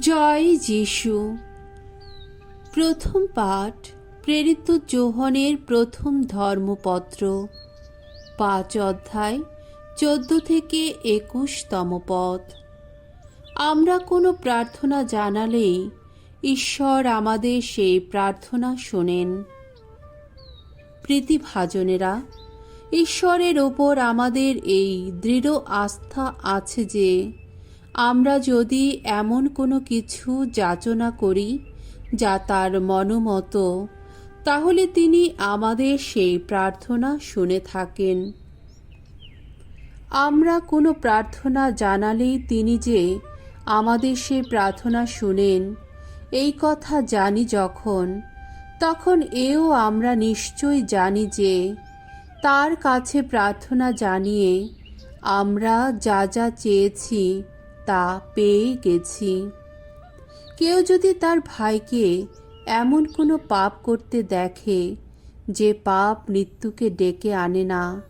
জয় যিশু। প্রথম পাঠ, প্রেরিত যোহনের প্রথম ধর্মপত্র, পাঁচ অধ্যায়, চোদ্দ থেকে একুশতম পথ। আমরা কোনো প্রার্থনা জানালেই ঈশ্বর আমাদের সেই প্রার্থনা শোনেন। প্রীতিভাজনেরা, ঈশ্বরের ওপর আমাদের এই দৃঢ় আস্থা আছে যে আমরা যদি এমন কোনো কিছু যাচনা করি যা তার মনোমতো, তাহলে তিনি আমাদের সেই প্রার্থনা শুনে থাকেন। আমরা কোনো প্রার্থনা জানালেই তিনি যে আমাদের সেই প্রার্থনা শুনেন, এই কথা জানি যখন, তখন এও আমরা নিশ্চয়ই জানি যে তার কাছে প্রার্থনা জানিয়ে আমরা যা যা চেয়েছি তা পেয়ে গেছি। কেউ যদি তার ভাইকে এমন কোনো পাপ করতে দেখে যে পাপ মৃত্যুকে ডেকে আনে না,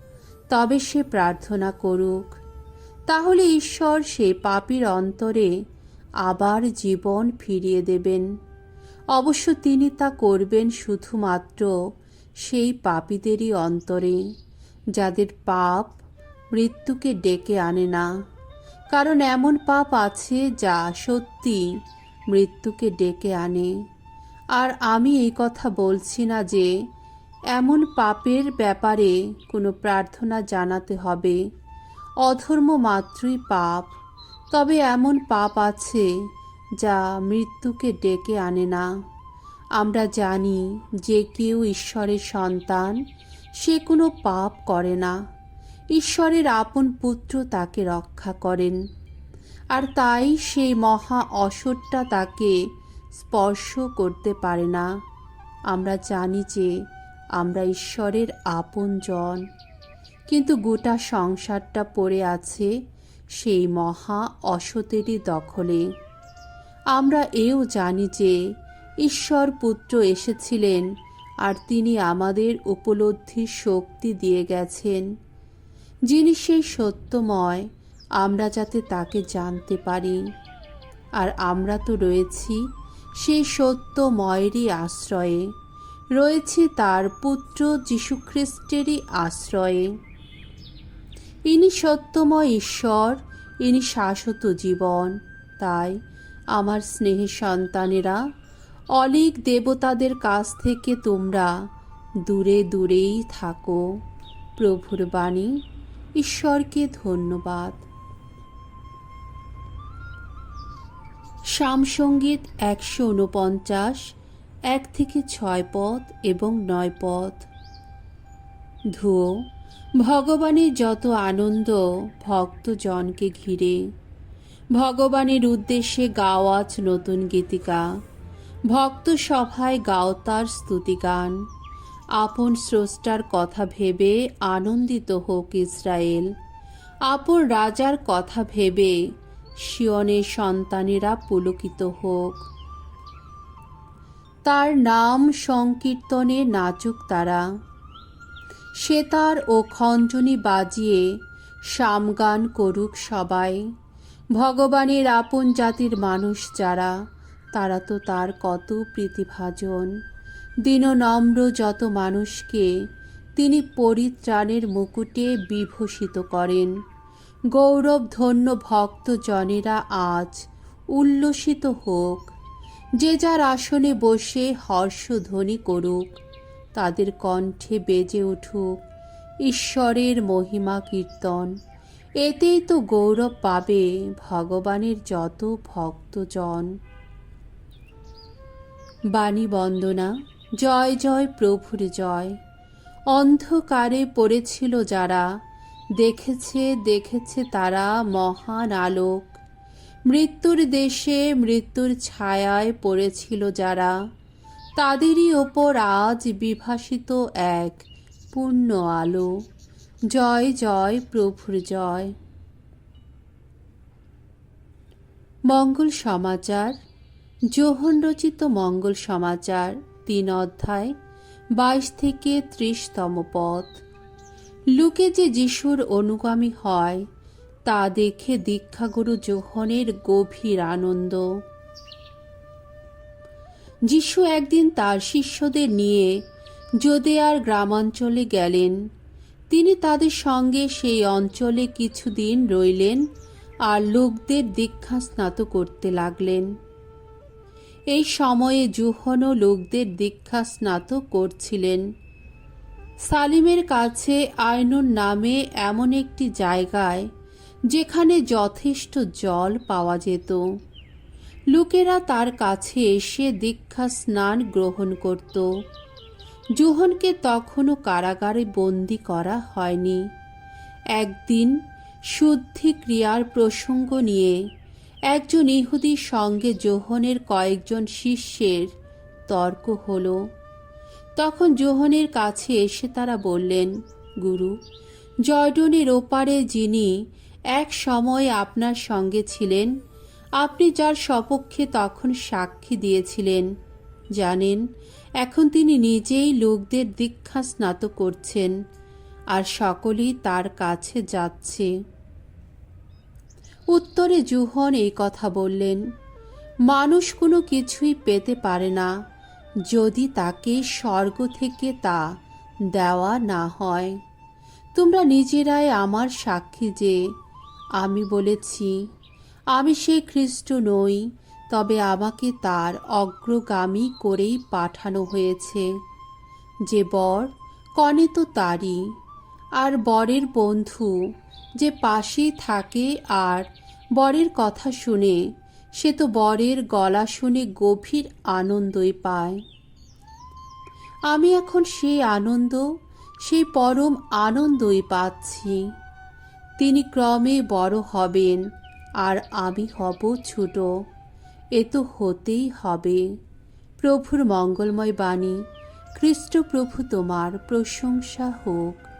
তবে সে প্রার্থনা করুক। তাহলে ঈশ্বর সে পাপীর অন্তরে আবার জীবন ফিরিয়ে দেবেন। অবশ্য তিনি তা করবেন শুধুমাত্র সেই পাপীদেরই অন্তরে, যাদের পাপ মৃত্যুকে ডেকে আনে না। কারণ এমন পাপ আছে যা সত্যি মৃত্যুকে ডেকে আনে। আর আমি এই কথা বলছি না যে এমন পাপের ব্যাপারে কোনো প্রার্থনা জানাতে হবে। অধর্ম মাত্রই পাপ। তবে এমন পাপ আছে যা মৃত্যুকে ডেকে আনে না। আমরা জানি যে কেউ ঈশ্বরের সন্তান, সে কোনো পাপ করে না। ঈশ্বরের আপন পুত্র তাকে রক্ষা করেন। আর তাই সেই মহা অসরটা তাকে স্পর্শ করতে পারে না। আমরা জানি যে আমরা ঈশ্বরের আপন জন কিন্তু গোটা সংসারটা পড়ে আছে সেই মহা অসতেরই দখলে। আমরা এও জানি যে ঈশ্বর পুত্র এসেছিলেন আর তিনি আমাদের উপলব্ধির শক্তি দিয়ে গেছেন। যিনি সেই সত্যময়, আমরা যাতে তাকে জানতে পারি। আর আমরা তো রয়েছি সেই সত্যময়েরই আশ্রয়ে, রয়েছে তার পুত্র যীশুখ্রিস্টেরই আশ্রয়ে। ইনি সত্যময় ঈশ্বর, ইনি শাশ্বত জীবন, তাই আমার স্নেহের সন্তানেরা, অলিক দেবতাদের কাছ থেকে তোমরা দূরে দূরেই থাকো। প্রভুর বাণী ঈশ্বরকে ধন্যবাদ। সামসঙ্গীত একশো উনপঞ্চাশ এক থেকে ছয় পদ এবং নয় পদ। ধুয়ো ভগবানের যত আনন্দ ভক্তজনকে ঘিরে। ভগবানের উদ্দেশ্যে গাওয়াজ নতুন গীতিকা। ভক্ত সভায় গাও তার স্তুতিগান আপন স্রষ্টার কথা ভেবে আনন্দিত হোক ইসরায়েল। আপন রাজার কথা ভেবে শিয়নের সন্তানেরা পুলকিত হোক। তার নাম সংকীর্তনে নাচুক তারা। সেতার ও খঞ্জনি বাজিয়ে সামগান করুক সবাই। ভগবানের আপন জাতির মানুষ যারা, তারা তো তার কত প্রীতিভাজন। দীননম্র যত মানুষকে তিনি পরিত্রাণের মুকুটে বিভূষিত করেন। গৌরব ধন্য ভক্তজনেরা আজ উল্লসিত হোক। যে যার আসনে বসে হর্ষধ্বনি করুক, তাদের কণ্ঠে বেজে উঠুক ঈশ্বরের মহিমা কীর্তন। এতেই তো গৌরব পাবে ভগবানের যত ভক্তজন। বাণী বন্দনা। জয় জয় প্রভুর জয়। অন্ধকারে পড়েছিল যারা, দেখেছে দেখেছে তারা মহান আলোক। মৃত্যুর দেশে মৃত্যুর ছায়ায় পড়েছিল যারা, তাদেরই ওপর আজ বিভাসিত এক পূর্ণ আলো। জয় জয় প্রভুর জয়। মঙ্গল সমাচার যোহন রচিত মঙ্গল সমাচার। তিন অধ্যায়, বাইশ থেকে ত্রিশতম পথ। লুকে যে যিশুর অনুগামী হয়, তা দেখে দীক্ষাগুরু যোহনের গভীর আনন্দ। যিশু একদিন তার শিষ্যদের নিয়ে যোদেয়ার গ্রামাঞ্চলে গেলেন। তিনি তাদের সঙ্গে সেই অঞ্চলে কিছুদিন রইলেন আর লোকদের দীক্ষা স্নাত করতে লাগলেন। এই সময়ে জুহনও লোকদের দীক্ষা স্নাত করছিলেন। সালিমের কাছে আয়নুর নামে এমন একটি জায়গায় যেখানে যথেষ্ট জল পাওয়া যেত। লোকেরা তার কাছে এসে দীক্ষা স্নান গ্রহণ করত। জুহনকে তখনও কারাগারে বন্দি করা হয়নি। একদিন শুদ্ধি ক্রিয়ার প্রসঙ্গ নিয়ে একজন ইহুদির সঙ্গে জোহনের কয়েকজন শিষ্যের তর্ক হলো। তখন জোহনের কাছে এসে তারা বললেন, গুরু, জর্ডনের ওপারে যিনি এক সময় আপনার সঙ্গে ছিলেন, আপনি যার সপক্ষে তখন সাক্ষী দিয়েছিলেন, জানেন, এখন তিনি নিজেই লোকদের দীক্ষা স্নাত করছেন, আর সকলেই তার কাছে যাচ্ছে। উত্তরে জুহন এই কথা বললেন, মানুষ কোনো কিছুই পেতে পারে না, যদি তাকে স্বর্গ থেকে তা দেওয়া না হয়। তোমরা নিজেরাই আমার সাক্ষী যে, আমি বলেছি, আমি সে খ্রিস্ট নই, তবে আমাকে তার অগ্রগামী করেই পাঠানো হয়েছে। যে বর, কনে তো তারই আর বরের বন্ধু যে পাশে থাকে আর বরের কথা শুনে সে তো বরের গলা শুনে গভীর আনন্দই পায়। আমি এখন সেই আনন্দ, সেই পরম আনন্দই পাচ্ছি। তিনি ক্রমে বড় হবেন আর আমি হব ছোট। এ তো হতেই হবে। প্রভুর মঙ্গলময় বাণী খ্রিস্ট প্রভু তোমার প্রশংসা হোক।